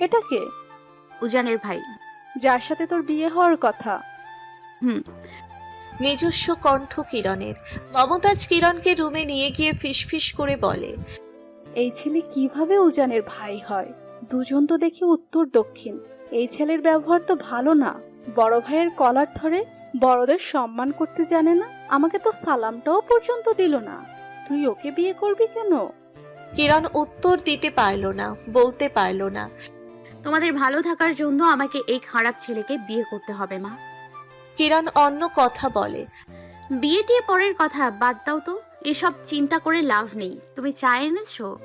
এটা কে? উজানের ভাই। যার সাথে তোর বিয়ে হওয়ার কথা। হুম। নিজস্ব কণ্ঠ কিরণের। মমতাজ কিরণকে রুমে নিয়ে গিয়ে ফিসফিস করে বলে এই ছেলে কীভাবে উজানের ভাই হয়? দুজন তো দেখি উত্তর দক্ষিণ। এই ছেলের ব্যবহার তো ভালো না। বড় ভাইয়ের কলার ধরে বড়দের সম্মান করতে জানে না। আমাকে তো সালামটাও পর্যন্ত দিল না। তুই ওকে বিয়ে করবি কেন? কিরণ উত্তর দিতে পারল না বলতে পারল না। তোমাদের ভালো থাকার জন্য আমাকে এই খারাপ ছেলেকে বিয়ে করতে হবে মা। কিরণ অন্য কথা বলে। বিয়ে দিয়ে পরের কথা বাদ দাও তো। এসব চিন্তা করে লাভ নেই। তুমি চা এনেছো?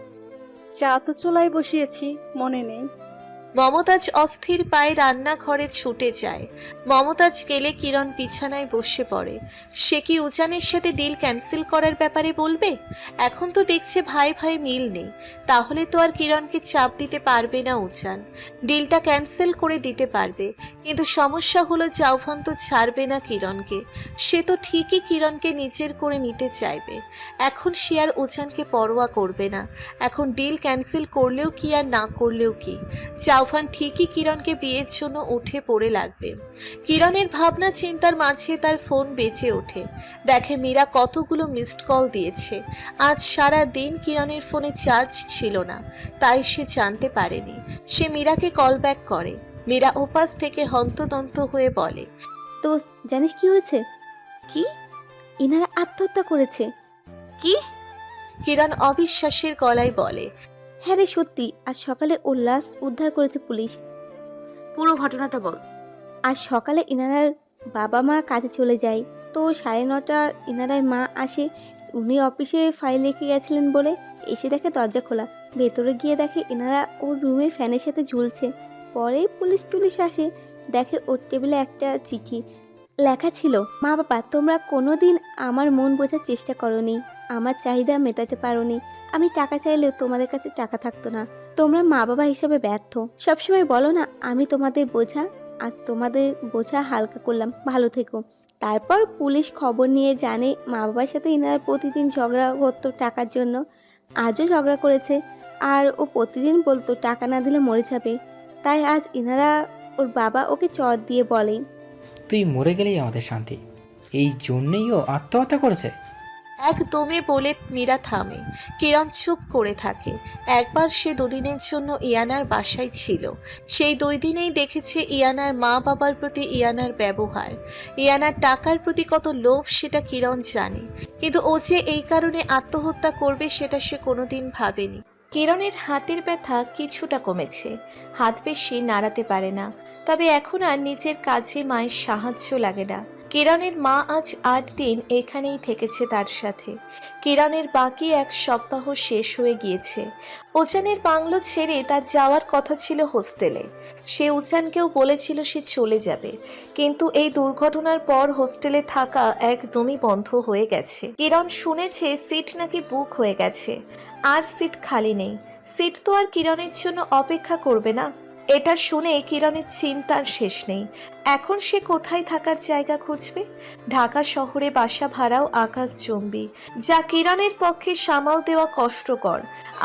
চা তো চোলাই বসিয়েছি মনে নেই। মমতাজ অস্থির পায়ে রান্নাঘরে ছুটে যায়। মমতাজ গেলে কিরণ বিছানায় বসে পড়ে। সে কি উজানের সাথে ডিল ক্যান্সেল করার ব্যাপারে বলবে? এখন তো দেখছে ভাই ভাই মিল নেই। তাহলে তো আর কিরণকে চাপ দিতে পারবে না উজান। ডিলটা ক্যান্সেল করে দিতে পারবে। কিন্তু সমস্যা হলো জাউফান তো ছাড়বে না কিরণকে। সে তো ঠিকই কিরণকে নিজের করে নিতে চাইবে। এখন সে আর উজানকে পরোয়া করবে না। এখন ডিল ক্যান্সেল করলেও কি আর না করলেও কি? জাউফান ঠিকই কিরণকে বিয়ের জন্য উঠে পড়ে লাগবে। কিরণের ভাবনা চিন্তার মাঝে তার ফোন বেঁচে ওঠে। দেখে মীরা কতগুলো মিসড কল দিয়েছে। আজ সারা দিন কিরণের ফোনে চার্জ ছিল না তাই সে জানতে পারেনি। সে মীরাকে কল ব্যাক করে। মীরা ওপাশ থেকে হন্তদন্ত হয়ে বলে তো জানিস কি হয়েছে? কি? ইনারা আত্মহত্যা করেছে। কি? কিরণ অবিশ্বাসের গলায় বলে হ্যাঁ রে সত্যি। আজ সকালে ওর লাশ উদ্ধার করেছে পুলিশ। পুরো ঘটনাটা বল। আজ সকালে ইনারার বাবা মা কাজে চলে যায়। তো সাড়ে নটা ইনারার মা আসে। উনি অফিসে ফাইল রেখে গেছিলেন বলে এসে দেখে দরজা খোলা। ভেতরে গিয়ে দেখে ইনারা ওর রুমে ফ্যানের সাথে ঝুলছে। পরে পুলিশ টুলিশ আসে। দেখে ওর টেবিলে একটা চিঠি। লেখা ছিল মা বাবা তোমরা কোনো দিন আমার মন বোঝার চেষ্টা করনি। আমার চাহিদা মেটাতে পারোনি। আমি টাকা চাইলেও তোমাদের কাছে টাকা থাকতো না। তোমরা মা বাবা হিসেবে ব্যর্থ। সবসময় বলো না, আমি তোমাদের বোঝা, আজ তোমাদের বোঝা হালকা করলাম। ভালো থেকো। তারপর পুলিশ খবর নিয়ে জানে মা বাবার সাথে ইনারা প্রতিদিন ঝগড়া করতো টাকার জন্য। আজও ঝগড়া করেছে। আর ও প্রতিদিন বলতো, টাকা না দিলে মরে যাবে। তাই আজ ইনারা ওর বাবা ওকে চর দিয়ে বলে। তুই মরে গেলেই আমাদের শান্তি। এই জন্যেই ও আত্মহত্যা করেছে। একদমে বলে, মীরা থামে। কিরণ চুপ করে থাকে। একবার সে দুদিনের জন্য ইয়ানার বাসায় ছিল। সেই দুই দিনেই দেখেছে ইয়ানার মা বাবার প্রতি ইয়ানার ব্যবহার। ইয়ানার টাকার প্রতি কত লোভ সেটা কিরণ জানে। কিন্তু ও যে এই কারণে আত্মহত্যা করবে সেটা সে কোনোদিন ভাবেনি। কিরণের হাতের ব্যথা কিছুটা কমেছে। হাত বেশি নাড়াতে পারে না। তবে এখন আর নিজের কাজে মায়ের সাহায্য লাগে না। কিরণের মা আজ আট দিন এখানেই থেকেছে তার সাথে। কিরণের বাকি এক সপ্তাহ শেষ হয়ে গিয়েছে। উজানের বাংলো ছেড়ে তার যাওয়ার কথা ছিল হোস্টেলে। সে উজানকেও বলেছিল সে চলে যাবে। কিন্তু এই দুর্ঘটনার পর হোস্টেলে থাকা একদমই বন্ধ হয়ে গেছে। কিরণ শুনেছে সিট নাকি বুক হয়ে গেছে। আর সিট খালি নেই। সিট তো আর কিরণের জন্য অপেক্ষা করবে না। এটা শুনে কিরণের চিন্তার শেষ নেই। এখন সে কোথায় থাকার জায়গা খুঁজবে? ঢাকা শহরে বাসা ভাড়াও আকাশ জম্বি যা কিরণের পক্ষে সামাল দেওয়া কষ্টকর।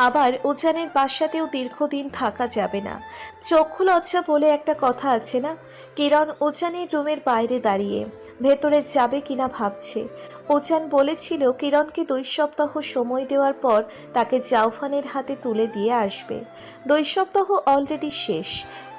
আবার উজানের বাসাতেও দীর্ঘদিন থাকা যাবে না। চক্ষু লজ্জা বলে একটা কথা আছে না? কিরণ উজানের রুমের বাইরে দাঁড়িয়ে, ভেতরে যাবে কিনা ভাবছে। উজান বলেছিল কিরণকে দুই সপ্তাহ সময় দেওয়ার পর তাকে জাউফানের হাতে তুলে দিয়ে আসবে। দুই সপ্তাহ অলরেডি শেষ।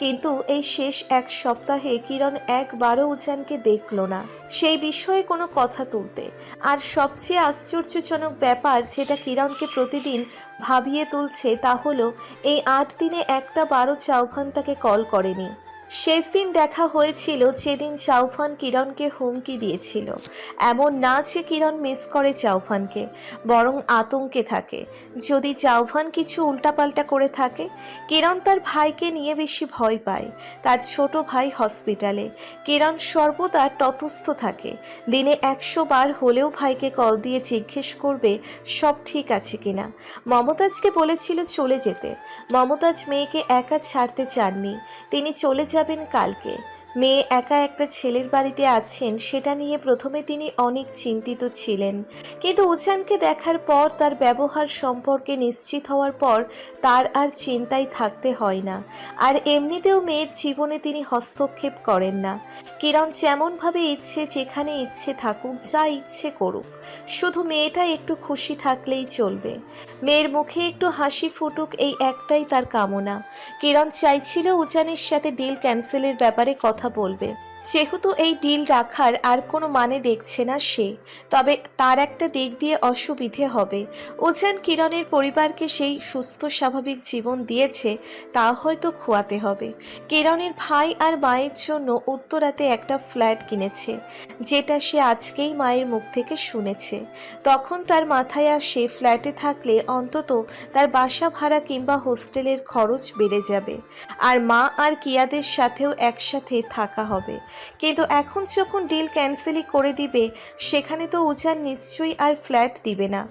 কিন্তু এই শেষ এক সপ্তাহে কিরণ একবারও উজানকে দেখল না। সেই বিষয়ে কোনো কথা তুলতে। আর সবচেয়ে আশ্চর্যজনক ব্যাপার যেটা কিরণকে প্রতিদিন ভাবিয়ে তুলছে তা হলো, এই আট দিনে একটা বারো চাউভান তাকে কল করেনি। শেষ দিন দেখা হয়েছিল যেদিন চাউফান কিরণকে হুমকি দিয়েছিল। এমন না যে কিরণ মিস করে চাউফানকে বরং আতঙ্কে থাকে। যদি চাউফান কিছু উল্টাপাল্টা করে থাকে, কিরণ তার ভাইকে নিয়ে বেশি ভয় পায়। তার ছোট ভাই হসপিটালে। কিরণ সর্বদা ততস্থ থাকে। দিনে একশো বার হলেও ভাইকে কল দিয়ে জিজ্ঞেস করবে, সব ঠিক আছে কিনা? মমতাজকে বলেছিল চলে যেতে। মমতাজ মেয়েকে একা ছাড়তে চাননি। তিনি চলে যাবেন কালকে মেয়ে একা একটা ছেলের বাড়িতে আছেন, সেটা নিয়ে প্রথমে তিনি অনেক চিন্তিত ছিলেন। কিন্তু উজানকে দেখার পর তার ব্যবহার সম্পর্কে নিশ্চিত হওয়ার পর তার আর চিন্তাই থাকতে হয় না। আর এমনিতেও মেয়ের জীবনে তিনি হস্তক্ষেপ করেন না। কিরণ যেমনভাবে ইচ্ছে, যেখানে ইচ্ছে থাকুক, যা ইচ্ছে করুক। শুধু মেয়েটা একটু খুশি থাকলেই চলবে। মেয়ের মুখে একটু হাসি ফুটুক, এই একটাই তার কামনা। কিরণ চাইছিল উজানের সাথে ডিল ক্যান্সেলের ব্যাপারে কথা বলবে। যেহেতু এই ডিল রাখার আর কোনো মানে দেখছে না সে, তবে তার একটা দিক দিয়ে অসুবিধে হবে। উজান কিরণের পরিবারকে সেই সুস্থ স্বাভাবিক জীবন দিয়েছে, তা হয়তো খোয়াতে হবে। কিরণের ভাই আর মায়ের জন্য উত্তরাতে একটা ফ্ল্যাট কিনেছে, যেটা সে আজকেই মায়ের মুখ থেকে শুনেছে। তখন তার মাথায় আসে ফ্ল্যাটে থাকলে অন্তত তার বাসা ভাড়া কিংবা হোস্টেলের খরচ বেড়ে যাবে। আর মা আর কিয়াদের সাথেও একসাথে থাকা হবে। কিন্তু এখন যখন ডিল ক্যান্সেলই করে দিবে, সেখানে তো উজান নিশ্চয়ই আর ফ্ল্যাট দিবে না।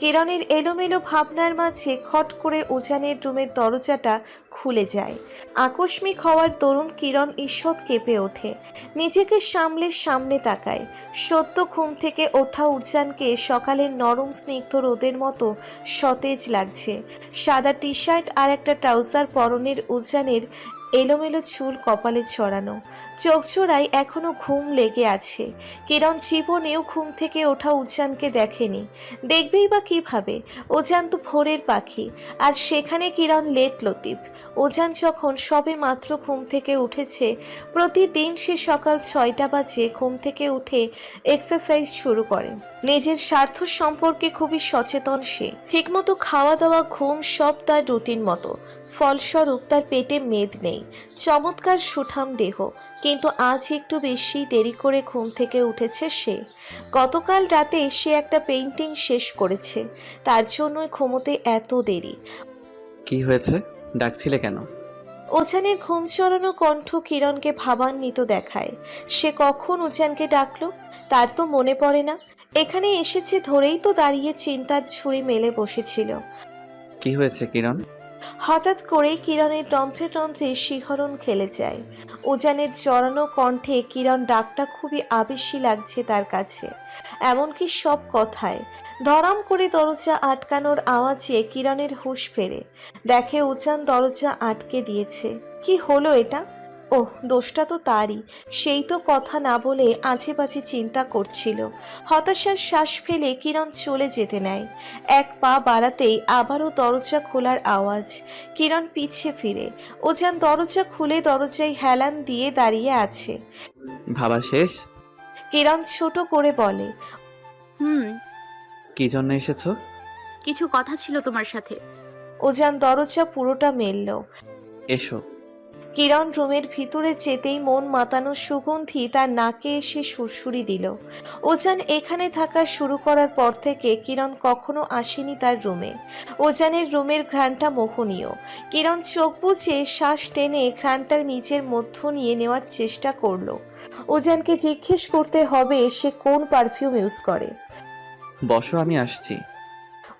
কিরণের এলোমেলো ভাবনার মাঝে খট করে উজানের রুমের দরজাটা খুলে যায়। আকস্মিক হওয়ার তরুণ কিরণ ঈষৎ কেঁপে ওঠে। নিজেকে সামলে সামনে তাকায়। সত্য ঘুম থেকে ওঠা উজানকে সকালের নরম স্নিগ্ধ রোদের মতো সতেজ লাগছে। সাদা টি শার্ট আর একটা ট্রাউজার পরনের উজানের এলোমেলো চুল কপালে ছড়ানো। চোখ জোড়ায় এখনও ঘুম লেগে আছে। কিরণ জীবনেও ঘুম থেকে ওঠা উজানকে দেখেনি। দেখবেই বা কীভাবে? ওজান তো ভোরের পাখি। আর সেখানে কিরণ লেট লতিফ। ওজান যখন সবে মাত্র ঘুম থেকে উঠেছে, প্রতিদিন সে সকাল ছয়টা বাজে ঘুম থেকে উঠে এক্সারসাইজ শুরু করে। নিজের স্বার্থ সম্পর্কে খুবই সচেতন সে। ঠিকমতো খাওয়া দাওয়া ঘুম সব তার রুটিন মতো। ফলস্বরূপ তার পেটে মেদ নেই। চমৎকার সুঠাম দেহ। কিন্তু আজ একটু বেশি দেরি করে ঘুম থেকে উঠেছে সে। গতকাল রাতে সে একটা পেইন্টিং শেষ করেছে। তার জন্যই ঘুমোতে এত দেরি। কি হয়েছে? ডাকছিলে কেন? ওজানের ঘুম চড়ানো কণ্ঠ কিরণকে ভাবান্বিত দেখায়। সে কখন উজানকে ডাকলো? তার তো মনে পড়ে না। এখানে এসেছে ধরেই তো দাঁড়িয়ে চিন্তার ছুরি মেলে বসেছিল। কি হয়েছে কিরণ? হঠাৎ করেই কিরণের তন্ত্রে তন্ত্রে শিহরণ খেলে যায়। উজানের জড়ানো কণ্ঠে কিরণ ডাকটা খুবই আবেশি লাগছে তার কাছে। এমনকি সব কথায়। ধরাম করে দরজা আটকানোর আওয়াজে কিরণের হুঁশ ফেরে। দেখে উজান দরজা আটকে দিয়েছে। কি হলো এটা? ওহ দোষটা তো তারই। সেই তো কথা না বলে আজে বাজে চিন্তা করছিল। হতাশার শ্বাস ফেলে কিরণ চলে যেতে নেয়। এক পা বাড়াতেই আবারও দরজা খোলার আওয়াজ। কিরণ পিছে ফিরে। ওজান দরজা খুলে দরজায় হেলান দিয়ে দাঁড়িয়ে আছে। ভাবা শেষ? কিরণ ছোট করে বলে হুম। কি জন্য এসেছ? কিছু কথা ছিল তোমার সাথে। ওজান দরজা পুরোটা মেলল। এসো। কিরণ রুমের ভিতরে যেতেই মন মাতানো সুগন্ধি তার নাকে এসে সুরসুরি দিল। ওজান এখানে থাকা শুরু করার পর থেকে কিরণ কখনো আসেনি তার রুমে। ওজানের রুমের ঘ্রাণটা মোহনীয়। কিরণ চোখ বুঝে শ্বাস টেনে ঘ্রাণটা নিজের মধ্য নিয়ে নেওয়ার চেষ্টা করল। ওজানকে জিজ্ঞেস করতে হবে সে কোন পারফিউম ইউজ করে। বসো, আমি আসছি।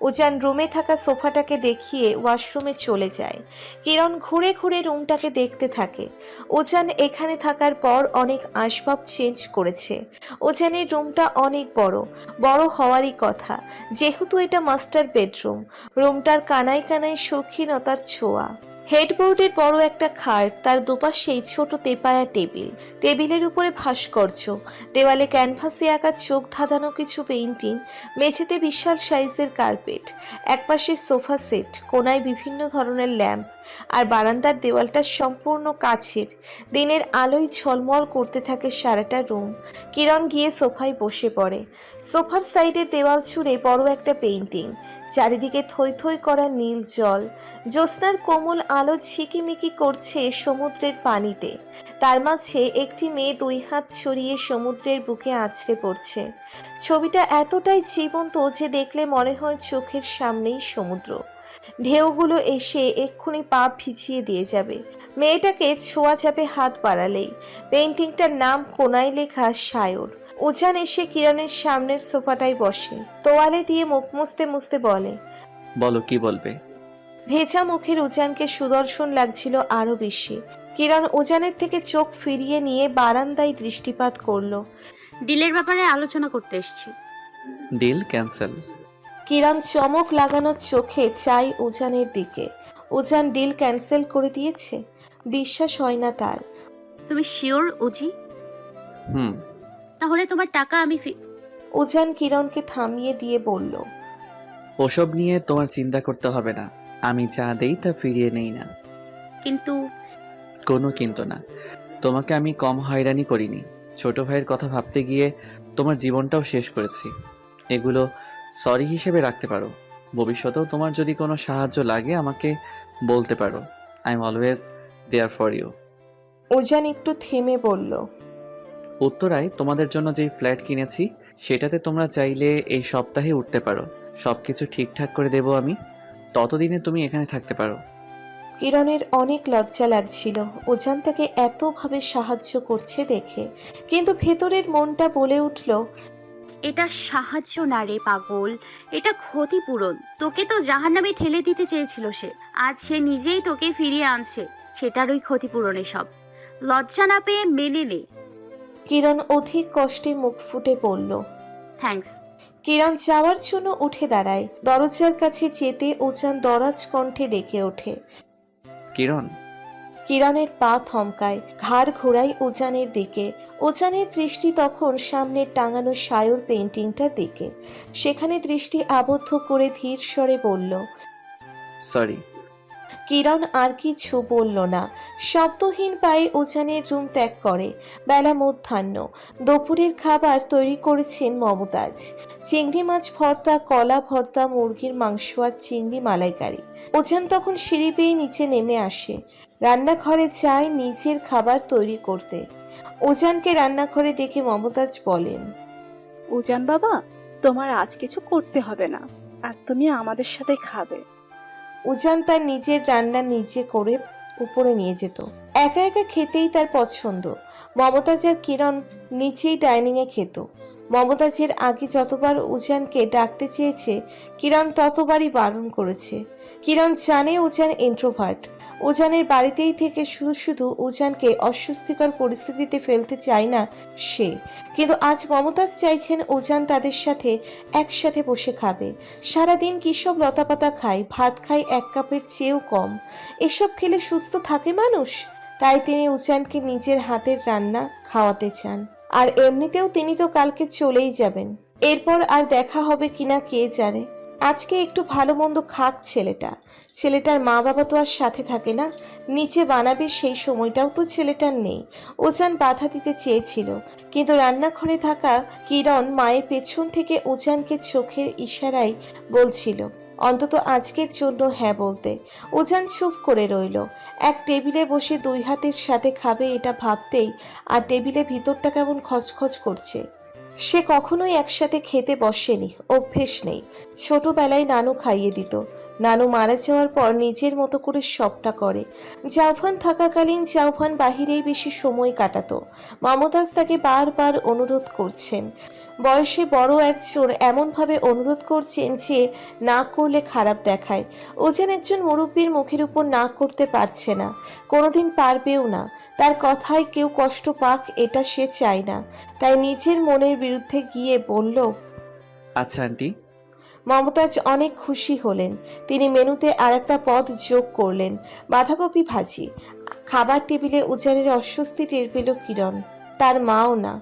উজান রুমে থাকা সোফাটাকে দেখিয়ে ওয়াশরুমে চলে যায়। কিরণ ঘুরে ঘুরে রুমটাকে দেখতে থাকে। উজান এখানে থাকার পর অনেক আসবাব চেঞ্জ করেছে। উজানের রুমটা অনেক বড়। বড় হওয়ারই কথা। যেহেতু এটা মাস্টার বেডরুম রুমটার কানায় কানায় শৌখিনতার ছোঁয়া। হেডবোর্ডের বড় একটা খাট, তার দুপাশেই ছোট তেপায়া টেবিল। টেবিলের উপরে ভাস্কর্য। দেওয়ালে ক্যানভাসে আঁকা চোখ ধাঁধানো কিছু পেইন্টিং, মেঝেতে বিশাল সাইজের কার্পেট। একপাশে সোফা সেট কোনায় বিভিন্ন ধরনের ল্যাম্প আর বারান্দার দেওয়ালটা সম্পূর্ণ কাছের। দিনের আলোয় ঝলমল করতে থাকে সারাটা রুম। কিরণ গিয়ে সোফায় বসে পড়ে। সোফার সাইডের দেওয়াল ছুঁড়ে বড় একটা পেইন্টিং। চারিদিকে থই থই করা নীল জল। জ্যোৎস্নার কোমল আলো ঝিকিমিকি করছে সমুদ্রের পানিতে। তার মাঝে একটি মেয়ে দুই হাত ছড়িয়ে সমুদ্রের বুকে আছড়ে পড়ছে। ছবিটা এতটাই জীবন্ত যে দেখলে মনে হয় চোখের সামনেই সমুদ্র। ঢেউগুলো এসে এক্ষুনি পা ভিজিয়ে দিয়ে যাবে। মেয়েটাকে ছোঁয়া যাবে হাত বাড়ালেই। পেন্টিংটার নাম কোনায় লেখা সায়র উজান এসে কিরণের সামনের সোফাটায় বসে। তোয়ালে দিয়ে মুখ মুছতে মুছতে বলে বলো কি বলবে? ভেজা মুখের উজানকে সুদর্শন লাগছিল আরও বেশি। কিরণ উজানের থেকে চোখ ফিরিয়ে নিয়ে বারান্দায় দৃষ্টিপাত করল। ডিলের ব্যাপারে আলোচনা করতে এসেছি। Deal cancel. কিরণ চমক লাগানো চোখে চাই উজানের দিকে। উজান ডিল ক্যান্সেল করে দিয়েছে। বিশ্বাস হয় না তার। তুমি শিওর উজি? হুম। তাহলে তোমার টাকা আমি ফি- উজান কিরণকে থামিয়ে দিয়ে বলল ওসব নিয়ে তোমার চিন্তা করতে হবে না। আমি যা দেই তা ফিরিয়ে নেই না। কিন্তু কোনো কিন্তু না। তোমাকে আমি কম হয়রানি করিনি। ছোট ভাইয়ের কথা ভাবতে গিয়ে তোমার জীবনটাও শেষ করেছি। এগুলো সরি হিসেবে রাখতে পারো। ভবিষ্যতেও তোমার যদি কোনো সাহায্য লাগে আমাকে বলতে পারো। I am always there for you Ujan একটু থেমে বলল উত্তরায় তোমাদের জন্য যেই ফ্ল্যাট কিনেছি সেটাতে তোমরা চাইলে এই সপ্তাহে উঠতে পারো। সব কিছু ঠিকঠাক করে দেবো আমি। ততদিনে তুমি এখানে থাকতে পারো। কিরণের অনেক লজ্জা লাগছিল। উজান তাকে এতভাবে সাহায্য করছে দেখে। কিন্তু ভেতরের মনটা বলে উঠল এটা সাহায্য না রে পাগল এটা ক্ষতিপূরণ। তোকে তো জাহান্নামে ঠেলে দিতে চেয়েছিল সে আজ সে নিজেই তোকে ফিরিয়ে আনছে সেটারই ক্ষতিপূরণ সব। লজ্জা না পেয়ে মেনে নে। কিরণ অধিক কষ্টে মুখ ফুটে পড়ল থ্যাঙ্কস কিরণ যাওয়ার জন্য উঠে দাঁড়ায় দরজার কাছে যেতে উজান দরাজ কণ্ঠে ডেকে ওঠে। কিরণ কিরণের পা থমকায় ঘাড় ঘোরায় উজানের দিকে। উজানের দৃষ্টি তখন সামনের টাঙানো সায়র পেন্টিংটার দিকে। সেখানে দৃষ্টি আবদ্ধ করে ধীর স্বরে বলল সরি কিরণ আর কিছু বলল না। শব্দহীন পায়ে উজানের রুম ত্যাগ করে। বেলা মধ্যাহ্ন। দুপুরের খাবার তৈরি করেছেন মমতাজ। চিংড়ি মাছ ভর্তা কলা ভর্তা মুরগির মাংস আর চিংড়ি মালাইকারি। উজান তখন সিঁড়ি বেয়ে নিচে নেমে আসে। রান্নাঘরে যায় নিজের খাবার তৈরি করতে। উজানকে রান্নাঘরে দেখে মমতাজ বলেন উজান বাবা তোমার আজ কিছু করতে হবে না। আজ তুমি আমাদের সাথে খাবে। উজান তার নিজের রান্না নিজে করে উপরে নিয়ে যেত। একা একা খেতেই তার পছন্দ। মমতাজ আর কিরণ নিচেই ডাইনিংয়ে খেত। মমতাজের আগে যতবার উজানকে ডাকতে চেয়েছে, কিরণ ততবারই বারণ করেছে। কিরণ জানে উজান ইন্ট্রোভার্ট উজানের বাড়িতেই থেকে শুধু শুধু উজানকে অস্বস্তিকর পরিস্থিতিতে ফেলতে চায় না সে। কিন্তু আজ মমতাজ চাইছেন উজান তাদের সাথে একসাথে বসে খাবে। সারাদিন কী সব লতাপাতা খায়, ভাত খায়, এক কাপের চেয়েও কম। এসব খেলে সুস্থ থাকে মানুষ? তাই তিনি উজানকে নিজের হাতের রান্না খাওয়াতে চান। আর এমনিতেও তিনি তো কালকে চলেই যাবেন। এরপর আর দেখা হবে কিনা কে জানে। আজকে একটু ভালো মন্দ খাক ছেলেটা। ছেলেটার মা বাবা তো আর সাথে থাকে না। নিচে বানাবে সেই সময়টাও তো ছেলেটার নেই। ওজান বাধা দিতে চেয়েছিল। কিন্তু রান্নাঘরে থাকা কিরণ মায়ের পেছন থেকে উজানকে চোখের ইশারায় বলছিল অন্তত আজকের জন্য হ্যাঁ বলতে। উজান চুপ করে রইল। এক টেবিলে বসে দুই হাতের সাথে খাবে এটা ভাবতেই আর টেবিলে ভিতরটা কেমন খচখচ করছে। সে কখনোই একসাথে খেতে বসেনি, অভ্যেস নেই। ছোটবেলায় নানু খাইয়ে দিত। নানু মারা যাওয়ার পর নিজের মতো করে সবটা করে। জাউফান থাকাকালীন জাউফান বাহিরেই বেশি সময় কাটাতো। মমতাজ তাকে বারবার অনুরোধ করছেন। বয়সে বড় একজন এমনভাবে অনুরোধ করছেন যে না করলে খারাপ দেখায়। ও যেন একজন মুরব্বীর মুখের উপর না করতে পারছে না। কোনোদিন পারবেও না। তার কথায় কেউ কষ্ট পাক এটা সে চায় না। তাই নিজের মনের বিরুদ্ধে গিয়ে বলল আচ্ছা আন্টি। মমতাজ অনেক খুশি হলেন। তিনি মেনুতে আর একটা পদ যোগ করলেন। বাঁধাকপি ভাজি। খাবার টেবিলে উজানের অস্বস্তি টের পেল কিরণ। তার মাও না।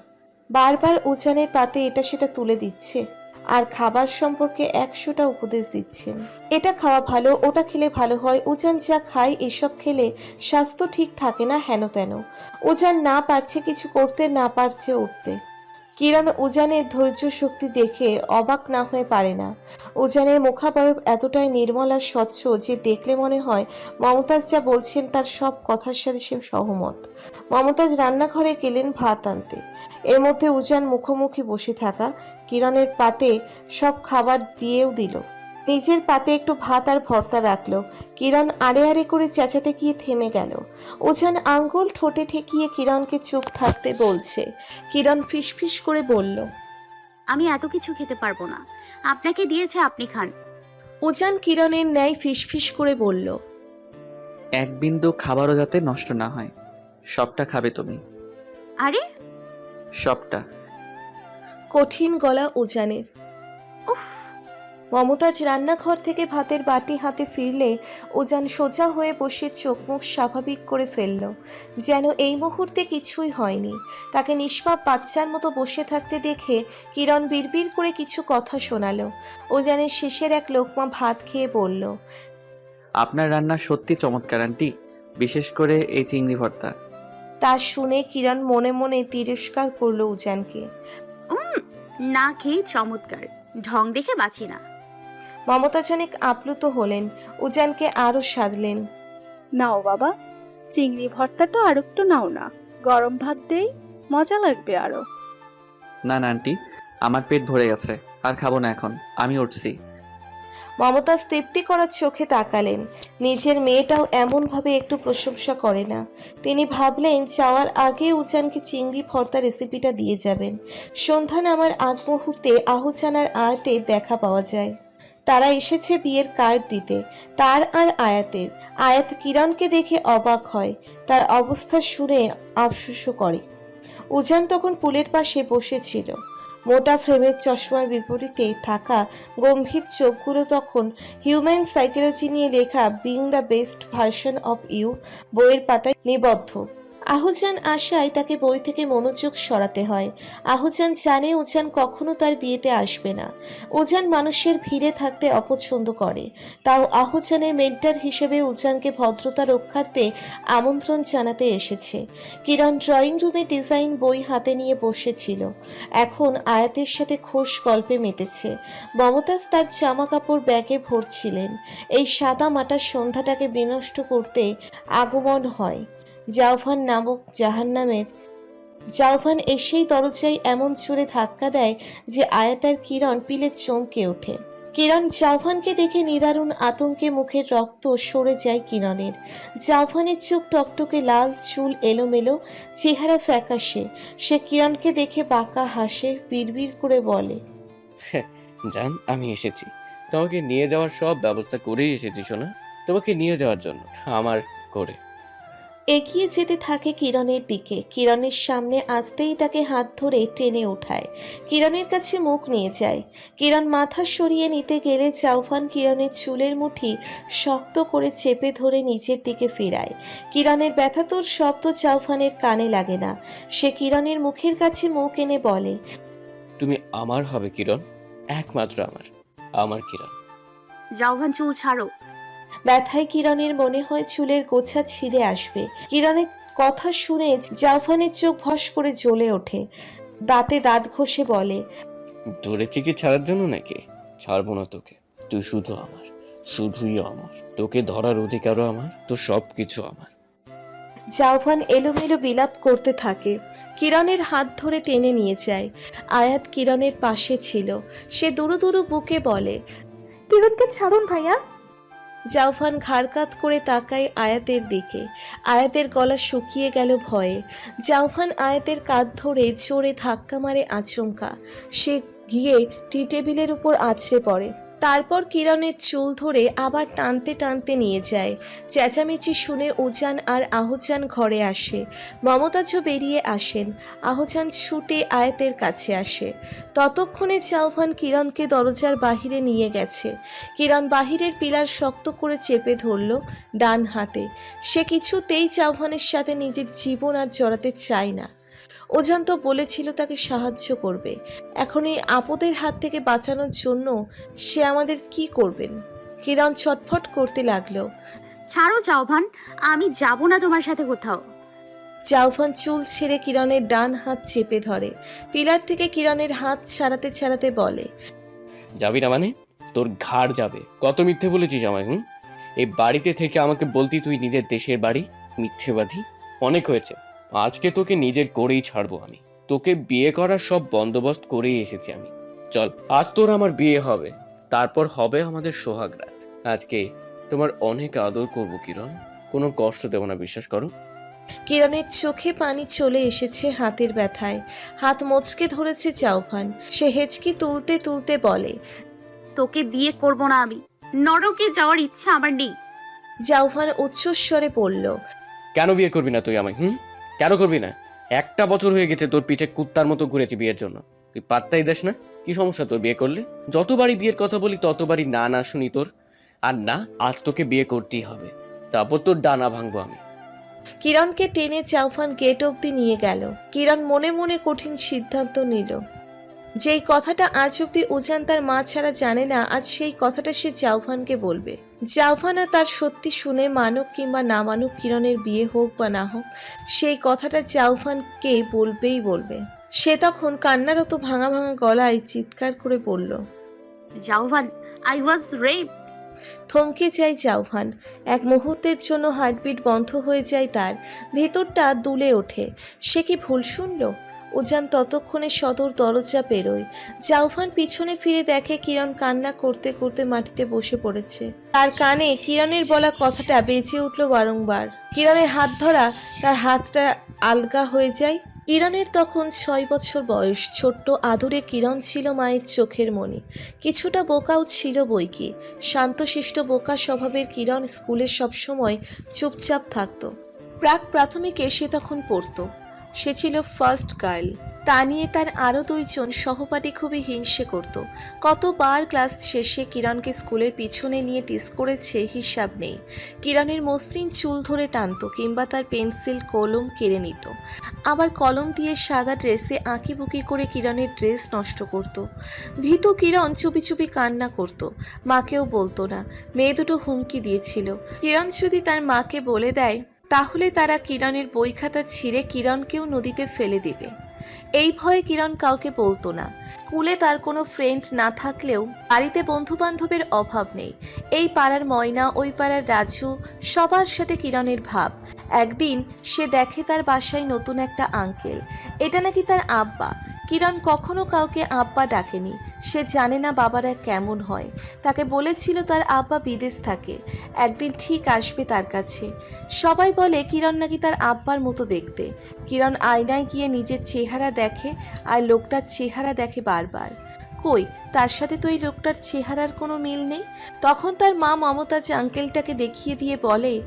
বারবার উজানের পাতে এটা সেটা তুলে দিচ্ছে। আর খাবার সম্পর্কে একশোটা উপদেশ দিচ্ছেন। এটা খাওয়া ভালো, ওটা খেলে ভালো হয়। উজান যা খায়, এসব খেলে স্বাস্থ্য ঠিক থাকে না হেন তেন। উজান না পারছে কিছু করতে, না পারছে উঠতে। কিরণ উজানের ধৈর্য শক্তি দেখে অবাক না হয়ে পারে না। উজানের মুখাবয়ব এতটাই নির্মল আর স্বচ্ছ যে দেখলে মনে হয় মমতাজ যা বলছেন তার সব কথার সাথে সে সহমত। মমতাজ রান্নাঘরে গেলেন ভাত আনতে। এর মধ্যে উজান মুখোমুখি বসে থাকা কিরণের পাতে সব খাবার দিয়েও দিল। নিজের পাতে একটু ভাত আর ভর্তা রাখল। কিরণ আড়ে আড়ে করে চেঁচাতে গিয়ে থেমে গেল। উজান আঙ্গুল ঠোঁটে ঠেকিয়ে কিরণকে চুপ থাকতে বলছে। কিরণ ফিসফিস করে বলল আমি এত কিছু খেতে পারব না। আপনাকে দিয়েছে আপনি খান। উজান কিরণের ন্যায় ফিসফিস করে বলল এক বিন্দু খাবারও যাতে নষ্ট না হয়। সবটা খাবে তুমি। আরে? সবটা। কঠিন গলা উজানের। উফ। মমতাজ রান্নাঘর থেকে ভাতের বাটি হাতে ফিরলে উজান সোজা হয়ে বসে চোখ মুখ স্বাভাবিক করে ফেলল যেন এই মুহূর্তে কিছুই হয়নি। তাকে নিষ্পাপ বাচ্চার মতো বসে থাকতে দেখে কিরণ বিড়বিড় করে কিছু কথা শোনালো। উজানের শেষের এক লোকমা ভাত খেয়ে বলল আপনার রান্না সত্যি চমৎকার আন্টি। বিশেষ করে এই চিংড়ি ভর্তা। তা শুনে কিরণ মনে মনে তিরস্কার করল উজানকে। না খেয়ে চমৎকার। ঢং দেখে বাঁচি না। মমতাজ অনেক আপ্লুত হলেন উজানকে আরও সাধলেন। নাও বাবা চিংড়ি ভর্তাটা আর একটু নাও না গরম ভাত দেই মজা লাগবে আরও। না না আন্টি আমার পেট ভরে গেছে আর খাব না এখন আমি উঠছি। মমতাজ তৃপ্তি করার চোখে তাকালেন নিজের মেয়েটাও এমনভাবে একটু প্রশংসা করে না। তিনি ভাবলেন যাওয়ার আগে উজানকে চিংড়ি ভর্তা রেসিপিটা দিয়ে যাবেন। সন্ধ্যা নামার আগ মুহূর্তে আহুজানার আয়াতে দেখা পাওয়া যায়। তারা এসেছে বিয়ের কার্ড দিতে, তার আর আয়াতের। আয়াত কিরণকে দেখে অবাক হয়, তার অবস্থা শুনে আফসোসও করে। উজান তখন পুলের পাশে বসেছিল। মোটা ফ্রেমের চশমার বিপরীতে থাকা গম্ভীর চোখগুলো তখন হিউম্যান সাইকোলজি নিয়ে লেখা being the best version of you বইয়ের পাতায় নিবদ্ধ। আহুজান আশায় তাকে বই থেকে মনোযোগ সরাতে হয়। আহুজান জানে উজান কখনো তার বিয়েতে আসবে না। উজান মানুষের ভিড়ে থাকতে অপছন্দ করে। তাও আহুজানের মেন্টার হিসেবে উজানকে ভদ্রতা রক্ষার্থে আমন্ত্রণ জানাতে এসেছে। কিরণ ড্রয়িং রুমে ডিজাইন বই হাতে নিয়ে বসেছিল। এখন আয়াতের সাথে খোশ গল্পে মেতেছে। মমতাজ তার জামা কাপড় ব্যাগে ভরছিলেন। এই সাদা মাটার সন্ধ্যাটাকে বিনষ্ট করতে আগমন হয়। জাউফান নামক জাহান্নামের। জাউফান এসেই দরজায় এমন জোরে ধাক্কা দেয় যে আয়াতার কিরণ পিলে চমকে ওঠে। কিরণ জাউফানকে দেখে নিদারুণ আতঙ্কে মুখের রক্ত সরে যায় কিরণের। জাউফানের চোখ টকটকে লাল, চুল এলোমেলো, চেহারা ফ্যাকাশে। সে কিরণকে দেখে বাঁকা হাসে, বিড়বিড় করে বলে জান, আমি এসেছি। তোমাকে নিয়ে যাওয়ার সব ব্যবস্থা করেই এসেছি শোনা তোমাকে নিয়ে যাওয়ার জন্য, আমার করে। এগিয়ে যেতে থাকে কিরণের দিকে। কিরণের সামনে আসতেই তাকে হাত ধরে টেনে ওঠায়। কিরণের কাছে মুখ নিয়ে যায়। কিরণ মাথা সরিয়ে নিতে গেলে চাউফান কিরণের চুলের মুঠি শক্ত করে চেপে ধরে নিচের দিকে ফেরায়। কিরণের ব্যথাতর শব্দ চাউফানের কানে লাগে না। সে কিরণের মুখের কাছে মুখ এনে বলে তুমি আমার হবে কিরণ একমাত্র আমার আমার কিরণ। জাউভান চুল ছাড়ো ব্যথায় কিরণের মনে হয় চুলের গোছা ছিঁড়ে আসবে। কিরণের কথা শুনে জাফানের চোখ ভস করে জ্বলে ওঠে। দাঁতে দাঁত ঘষে বলে ধরেছি কি ছাড়ার জন্য নাকি? ছাড়বো না তোকে। তুই শুধু আমার শুধুই আমার। তোকে ধরার অধিকারও আমার তো সব কিছু আমার। জাউফান এলোমেলো বিলাপ করতে থাকে। কিরণের হাত ধরে টেনে নিয়ে যায়। আয়াত কিরণের পাশে ছিল। সে দুরু দুরু বুকে বলে কিরণকে ছাড়ুন ভাইয়া। জাউফান ঘাড়কাত করে তাকায় আয়াতের দিকে। আয়াতের গলা শুকিয়ে গেল ভয়ে। জাউফান আয়াতের কাঁধ ধরে জোরে ধাক্কা মারে আচমকা। সে গিয়ে টি টেবিলের উপর আছড়ে পড়ে। তারপর কিরণের চুল ধরে আবার টানতে টানতে নিয়ে যায়। চেঁচামেচি শুনে উজান আর আহুজান ঘরে আসে। মমতাজও বেরিয়ে আসেন। আহুজান ছুটে আয়াতের কাছে আসে। ততক্ষণে চাউভান কিরণকে দরজার বাহিরে নিয়ে গেছে। কিরণ বাহিরের পিলার শক্ত করে চেপে ধরল ডান হাতে। সে কিছুতেই চাউভানের সাথে নিজের জীবন আর জড়াতে চায় না। ওজান তো বলেছিল তাকে সাহায্য করবে। এখন এই আপদের হাত থেকে বাঁচানোর জন্য সে আমাদের কি করবেন? কিরণ ছটফট করতে লাগল। ছাড়ো চাওভান আমি যাব না তোমার সাথে কোথাও। চাউফান চুল ছেড়ে কিরণের ডান হাত চেপে ধরে। পিলার থেকে কিরণের হাত ছাড়াতে ছাড়াতে বলে যাবি না মানে? তোর ঘাড় যাবে। কত মিথ্যে বলেছিস আমায় হুম? এই বাড়িতে থেকে আমাকে বলতি তুই নিজের দেশের বাড়ি মিথ্যেবাদী। অনেক হয়েছে। আজকে তোকে নিজের করেই ছাড়বো আমি। তোকে বিয়ে করার সব বন্দোবস্ত করেই এসেছি আমি। চল আজ তোর আমার বিয়ে হবে। তারপর হবে আমাদের সোহাগ রাত আজকে তোমার অনেক আদর করব কিরণ। কোনো কষ্ট দেব না বিশ্বাস করো। কিরণের চোখে পানি চলে এসেছে হাতের ব্যথায়। হাত মোচকে ধরেছে চাউফান সে হেঁচকি তুলতে তুলতে বলে তোকে বিয়ে করব না আমি। নরকে যাওয়ার ইচ্ছা আমার নেই। জাউফান উচ্চস্বরে পড়ল কেন বিয়ে করবি না তুই আমায় হুম? কেন করবি না? একটা বছর হয়ে গেছে তোর পিছে কুত্তার মতো ঘুরেছি বিয়ের জন্য। তুই পাত্তাই দেশ না? কি সমস্যা তোর বিয়ে করলে? যতবারই বিয়ের কথা বলি, ততবারই না না শুনি তোর। আর না, আজ তোকে বিয়ে করতেই হবে। তারপর তোর ডানা ভাঙবো আমি। কিরণকে টেনে চাউফান গেট অব্দি নিয়ে গেল। কিরণ মনে মনে কঠিন সিদ্ধান্ত নিল। যেই কথাটা আজ অব্দি উজান তার মা ছাড়া জানে না আজ সেই কথাটা সে জাউফানকে বলবে। জাউফানা তার সত্যি শুনে মানুক কিংবা না মানুক কিরণের বিয়ে হোক বা না হোক সেই কথাটা জাউফানকে বলবেই বলবে। সে তখন কান্নারত ভাঙা ভাঙা গলায় চিৎকার করে বলল জাউভান আই ওয়াজ রেপ থমকে যায় জাউফান এক মুহূর্তের জন্য হার্টবিট বন্ধ হয়ে যায় তার। ভেতরটা দুলে ওঠে। সে কি ভুল শুনল? উজান ততক্ষণে সদর দরজা পেরোয়। জাউফান পিছনে ফিরে দেখে কিরণ কান্না করতে করতে মাটিতে বসে পড়েছে। তার কানে কিরণের বলা কথাটা বেঁচে উঠল বারংবার। কিরণের হাত ধরা তার হাতটা আলগা হয়ে যায়। কিরণের তখন ছয় বছর বয়স। ছোট্ট আদুরে কিরণ ছিল মায়ের চোখের মণি। কিছুটা বোকাও ছিল বইকি। শান্তশিষ্ট বোকা স্বভাবের কিরণ স্কুলে সবসময় চুপচাপ থাকতো। প্রাক প্রাথমিকে সে তখন পড়তো। সে ছিল ফার্স্ট গার্ল তা নিয়ে তার আরও দুইজন সহপাঠী খুবই হিংসে করত। কতবার ক্লাস শেষে কিরণকে স্কুলের পিছনে নিয়ে টিস করেছে হিসাব নেই। কিরণের মসৃণ চুল ধরে টানতো কিংবা তার পেন্সিল, কলম কেড়ে নিত। আবার কলম দিয়ে সাদা ড্রেসে আঁকিবুকি করে কিরণের ড্রেস নষ্ট করত। ভীতু কিরণ চুপি চুপি কান্না করত। মাকেও বলতো না। মেয়ে দুটো হুমকি দিয়েছিল। কিরণ যদি তার মাকে বলে দেয় তাহলে তারা কিরণের বই খাতা ছিঁড়ে কিরণকেও নদীতে ফেলে দেবে। এই ভয়ে কিরণ কাউকে বলতো না। স্কুলে তার কোনো ফ্রেন্ড না থাকলেও বাড়িতে বন্ধু বান্ধবের অভাব নেই। এই পাড়ার ময়না, ওই পাড়ার রাজু সবার সাথে কিরণের ভাব। একদিন সে দেখে তার বাসায় নতুন একটা আঙ্কেল এটা নাকি তার আব্বা। কিরণ কখনো কাউকে আব্বা ডাকেনি। সে জানে না বাবারা কেমন হয়। তাকে বলেছিল তার আব্বা বিদেশ থাকে। একদিন ঠিক আসবে তার কাছে। সবাই বলে, কিরণ নাকি তার আব্বার মতো দেখতে। কিরণ আয়নায় গিয়ে নিজের চেহারা দেখে আর লোকটার চেহারা দেখে বারবার। কই, তার সাথে তো এই লোকটার চেহারার কোনো মিল নেই? তখন তার মা মমতাজ আঙ্কেলটাকে দেখিয়ে দিয়ে বলে